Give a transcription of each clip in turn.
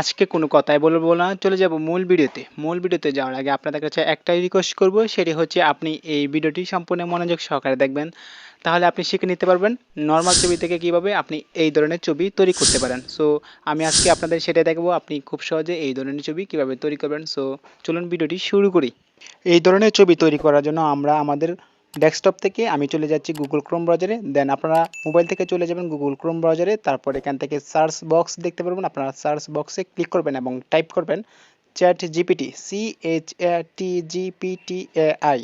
আজকে কোনো কথাই বলব না, চলে যাব মূল ভিডিওতে। মূল ভিডিওতে যাওয়ার আগে আপনাদের কাছে একটাই রিকোয়েস্ট করব, সেটি হচ্ছে আপনি এই ভিডিওটি সম্পূর্ণ মনোযোগ সহকারে দেখবেন। তাহলে আপনি শিখে নিতে পারবেন নর্মাল ছবি থেকে কীভাবে আপনি এই ধরনের ছবি তৈরি করতে পারেন। সো আমি আজকে আপনাদের সেটাই দেখাবো, আপনি খুব সহজে এই ধরনের ছবি কীভাবে তৈরি করবেন। সো চলুন ভিডিওটি শুরু করি। এই ধরনের ছবি তৈরি করার জন্য আমরা আমাদের ডেস্কটপ থেকে আমি চলে যাচ্ছি গুগল ক্রোম ব্রাউজারে দেন আপনারা মোবাইল থেকে চলে যাবেন গুগল ক্রোম ব্রাউজারে তারপর এখান থেকে সার্চ বক্স দেখতে পারবেন। আপনারা সার্চ বক্সে ক্লিক করবেন এবং টাইপ করবেন ChatGPT C H A T GPT A I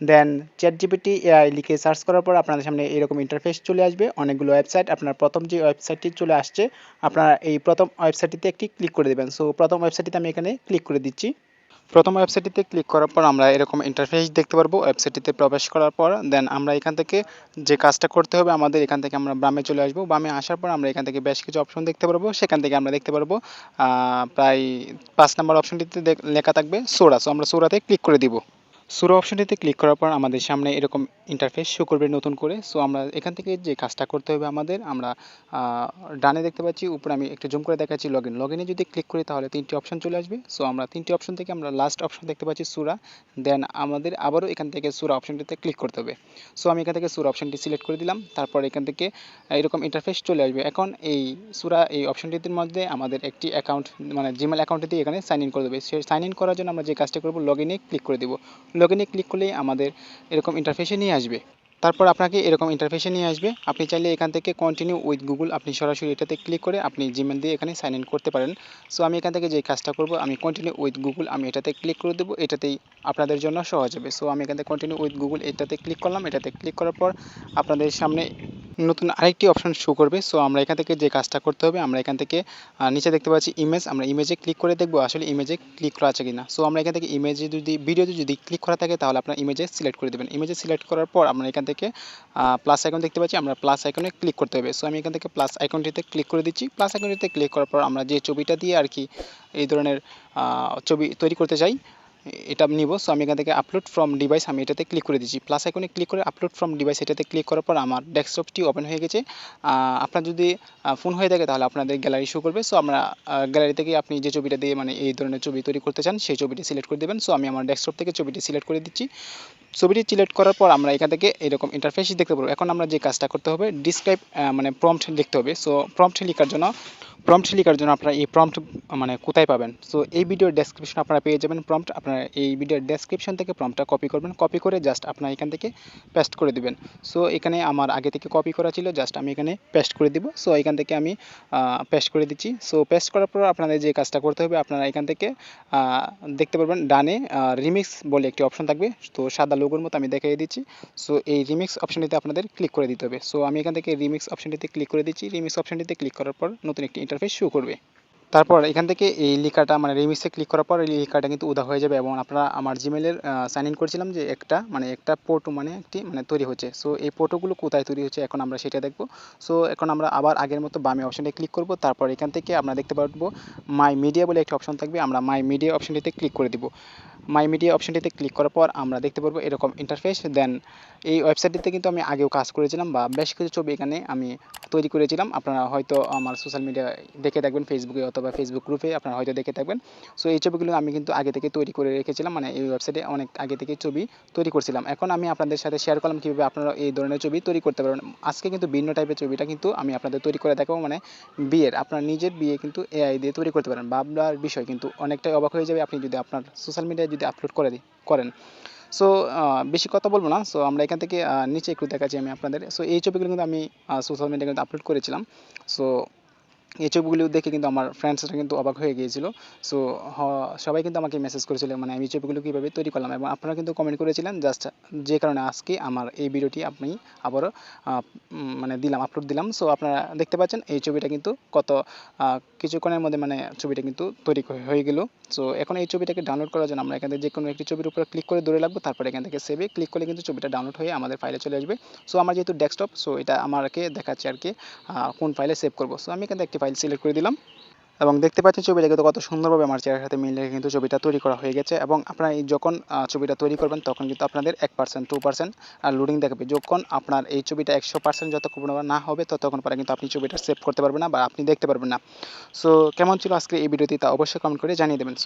then chat GPT AI লিখে সার্চ করার পর আপনাদের সামনে এরকম ইন্টারফেস চলে আসবে। অনেকগুলো ওয়েবসাইট আপনার প্রথম যে ওয়েবসাইটটি চলে আসছে, আপনারা এই প্রথম ওয়েবসাইটটিতে একটি ক্লিক করে দেবেন। সো প্রথম ওয়েবসাইটটিতে আমি এখানে ক্লিক করে দিচ্ছি। প্রথম ওয়েবসাইটটিতে ক্লিক করার পর আমরা এরকম ইন্টারফেস দেখতে পারব। ওয়েবসাইটটিতে প্রবেশ করার পর দেন আমরা এখান থেকে যে কাজটা করতে হবে, আমাদের এখান থেকে আমরা বামে চলে আসব। বামে আসার পর আমরা এখান থেকে বেশ কিছু অপশন দেখতে পারব। সেখান থেকে আমরা দেখতে পারব প্রায় পাঁচ নম্বর অপশনটিতে লেখা থাকবে সোরা। সো আমরা সোরাতে ক্লিক করে দিব। সুরো অপশনটিতে ক্লিক করার পর আমাদের সামনে এরকম ইন্টারফেস শো করবে নতুন করে। সো আমরা এখান থেকে যে কাজটা করতে হবে আমাদের, আমরা ডানে দেখতে পাচ্ছি, উপরে আমি একটু জুম করে দেখাচ্ছি লগ ইন লগ ইনে যদি ক্লিক করি তাহলে তিনটি অপশন চলে আসবে। সো আমরা তিনটি অপশন থেকে আমরা লাস্ট অপশন দেখতে পাচ্ছি সুরা দেন আমাদের আবারও এখান থেকে সুরা অপশনটিতে ক্লিক করতে হবে। সো আমি এখান থেকে সুরা অপশনটি সিলেক্ট করে দিলাম, তারপর এখান থেকে এরকম ইন্টারফেস চলে আসবে। এখন এই সুরা এই অপশনটির মধ্যে আমাদের একটি অ্যাকাউন্ট মানে জিমেল অ্যাকাউন্টে দিয়ে এখানে সাইন ইন করে দেবে। সেই সাইন ইন করার জন্য আমরা যে কাজটা করব লগ ইনে ক্লিক করে দেবো। লগ ইনে ক্লিক করলেই আমাদের এরকম ইন্টারফেসে নিয়ে আসবে। তারপর আপনাকে এরকম ইন্টারফেসে নিয়ে আসবে। আপনি চাইলে এখান থেকে কন্টিনিউ উইথ গুগল আপনি সরাসরি এটাতে ক্লিক করে আপনি জিমেল দিয়ে এখানে সাইন ইন করতে পারেন। সো আমি এখান থেকে যে কাজটা করব, আমি কন্টিনিউ উইথ গুগল আমি এটাতে ক্লিক করে দেবো, এটাতেই আপনাদের জন্য সহজ হবে। সো আমি এখান থেকে কন্টিনিউ উইথ গুগল এটাতে ক্লিক করলাম, এটাতে ক্লিক করার পর আপনাদের সামনে নতুন আরেকটি অপশন শো করবে। সো আমরা এখান থেকে যে কাজটা করতে হবে, আমরা এখান থেকে নিচে দেখতে পাচ্ছি ইমেজ আমরা ইমেজে ক্লিক করে দেখব আসলে ইমেজে ক্লিক করা আছে কিনা। সো আমরা এখান থেকে ইমেজে যদি ভিডিওতে যদি ক্লিক করা থাকে, তাহলে আপনার ইমেজে সিলেক্ট করে দেবেন। ইমেজে সিলেক্ট করার পর আমরা এখান থেকে প্লাস আইকন দেখতে পাচ্ছি, আমরা প্লাস আইকনে ক্লিক করতে হবে। সো আমি এখান থেকে প্লাস আইকনটিতে ক্লিক করে দিচ্ছি। প্লাস আইকনটিতে ক্লিক করার পর আমরা যে ছবিটা দিয়ে আর কি এই ধরনের ছবি তৈরি করতে চাই এটা নিব। সো আমি এখান থেকে আপলোড ফ্রম ডিভাইস আমি এটাতে ক্লিক করে দিচ্ছি প্লাস আইকনে ক্লিক করে আপলোড ফ্রম ডিভাইস এটাতে ক্লিক করার পর আমার ডেস্কটপটি ওপেন হয়ে গেছে। আপনার যদি ফোন হয়ে থাকে তাহলে আপনাদের গ্যালারি শো করবে। সো আমরা গ্যালারি থেকে আপনি যে ছবিটা দিয়ে মানে এই ধরনের ছবি তৈরি করতে চান, সেই ছবিটি সিলেক্ট করে দেবেন। সো আমি আমার ডেস্কটপ থেকে ছবিটি সিলেক্ট করে দিচ্ছি। ছবিটি সিলেক্ট করার পর আমরা এখান থেকে এরকম ইন্টারফেস দেখতে পারব। এখন আমরা যে কাজটা করতে হবে ডিসক্রাইব মানে প্রম্পট লিখতে হবে। সো প্রম্পট লেখার জন্য প্রম্পট লেখার জন্য আপনারা এই প্রম্পট মানে কোথায় পাবেন? সো এই ভিডিওর ডেসক্রিপশন আপনারা পেয়ে যাবেন প্রম্পট আপনারা এই ভিডিওর ডেসক্রিপশন থেকে প্রম্পটটা কপি করবেন। কপি করে জাস্ট আপনারা এখান থেকে পেস্ট করে দিবেন। সো এখানে আমার আগে থেকে কপি করা ছিল জাস্ট আমি এখানে পেস্ট করে দিব। সো এখান থেকে আমি পেস্ট করে দিচ্ছি। সো পেস্ট করার পর আপনাদের যে কাজটা করতে হবে, আপনারা এখান থেকে দেখতে পারবেন ডানে রিমিক্স বলে একটি অপশন থাকবে। তো, সাদা লোগোর মতো আমি দেখিয়ে দিচ্ছি। সো এই রিমিক্স অপশনটিতে আপনাদের ক্লিক করে দিতে হবে। সো আমি এখান থেকে রিমিক্স অপশনটিতে ক্লিক করে দিচ্ছি। রিমিক্স অপশনটিতে ক্লিক করার পর নতুন একটি ইন্টারফেস শো করবে। তারপর এখান থেকে এই লেখাটা মানে রিমিক্সে ক্লিক করার পর এই লেখাটা কিন্তু উদা হয়ে যাবে এবং আপনারা আমার জিমেলের সাইন ইন করেছিলাম যে একটা মানে একটা ফটো মানে একটি মানে তৈরি হচ্ছে। সো এই ফটোগুলো কোথায় তৈরি হচ্ছে এখন আমরা সেটা দেখব। সো এখন আমরা আবার আগের মতো বামে অপশনে ক্লিক করব। তারপর এখান থেকে আমরা দেখতে পারব মাই মিডিয়া বলে একটি অপশন থাকবে। আমরা মাই মিডিয়া অপশনটিতে ক্লিক করে দিব। মাই মিডিয়া অপশনটিতে ক্লিক করার পর আমরা দেখতে পারব এরকম ইন্টারফেস দেন এই ওয়েবসাইটটিতে কিন্তু আমি আগেও কাজ করেছিলাম বা বেশ কিছু ছবি এখানে আমি তৈরি করেছিলাম। আপনারা হয়তো আমার সোশ্যাল মিডিয়া দেখে থাকবেন ফেসবুকে অথবা ফেসবুক গ্রুপে আপনারা হয়তো দেখে থাকবেন। সো এই ছবিগুলো আমি কিন্তু আগে থেকে তৈরি করে রেখেছিলাম মানে এই ওয়েবসাইটে অনেক আগে থেকে ছবি তৈরি করছিলাম। এখন আমি আপনাদের সাথে শেয়ার করলাম কীভাবে আপনারা এই ধরনের ছবি তৈরি করতে পারবেন। আজকে কিন্তু ভিন্ন টাইপের ছবিটা কিন্তু আমি আপনাদের তৈরি করে দেখাবো মানে বিয়ের, আপনার নিজের বিয়ে কিন্তু এআই দিয়ে তৈরি করতে পারেন। ভাবনার বিষয় কিন্তু অনেকটাই অবাক হয়ে যাবে। আপনি যদি আপনার সোশ্যাল মিডিয়ায় যদি আপলোড করে দি- করেন। সো বেশি কথা বলব না। সো আমরা এখান থেকে নিচে একটু দেখাচ্ছি আমি আপনাদের। সো এই ছবিগুলো কিন্তু আমি সোশ্যাল মিডিয়া কিন্তু আপলোড করেছিলাম। সো এই ছবিগুলো দেখে কিন্তু আমার ফ্রেন্ডসরা কিন্তু অবাক হয়ে গিয়েছিল। সো সবাই কিন্তু আমাকে মেসেজ করেছিল মানে আমি ছবিগুলো কীভাবে তৈরি করলাম এবং আপনারা কিন্তু কমেন্ট করেছিলেন জাস্ট যে কারণে আজকে আমার এই ভিডিওটি আপনি আবারও মানে দিলাম আপলোড দিলাম। সো আপনারা দেখতে পাচ্ছেন, এই ছবিটা কিন্তু কত কিছুক্ষণের মধ্যে মানে ছবিটা কিন্তু তৈরি হয়ে- গেল। সো এখন এই ছবিটাকে ডাউনলোড করার জন্য আমরা এখান থেকে যে কোনো একটি ছবির উপর ক্লিক করে ধরে রাখব, তারপরে এখান থেকে সেভে ক্লিক করলে কিন্তু ছবিটা ডাউনলোড হয়ে আমাদের ফাইলে চলে আসবে। সো আমার যেহেতু ডেস্কটপ সো এটা আমাকে দেখাচ্ছে আর কি কোন ফাইলে সেভ করব। সো আমি এখান থেকে একটি ফাইল সিলেক্ট করে দিলাম। এবং দেখতে পাচ্ছেন ছবিটা কিন্তু কত সুন্দরভাবে আমার চেয়ারের সাথে মিল কিন্তু ছবিটা তৈরি করা হয়ে গেছে। এবং আপনার এই যখন ছবিটা তৈরি করবেন, তখন কিন্তু আপনাদের এক পার্সেন্ট টু পার্সেন্ট আর লোডিং দেখাবে। যখন আপনার এই ছবিটা একশো পার্সেন্ট যতক্ষণ না হবে, ততক্ষণ পরে কিন্তু আপনি ছবিটা সেভ করতে পারবেন না বা আপনি দেখতে পারবেন না। সো কেমন ছিল আজকে এই ভিডিওটি তা অবশ্যই কমেন্ট করে জানিয়ে দেবেন।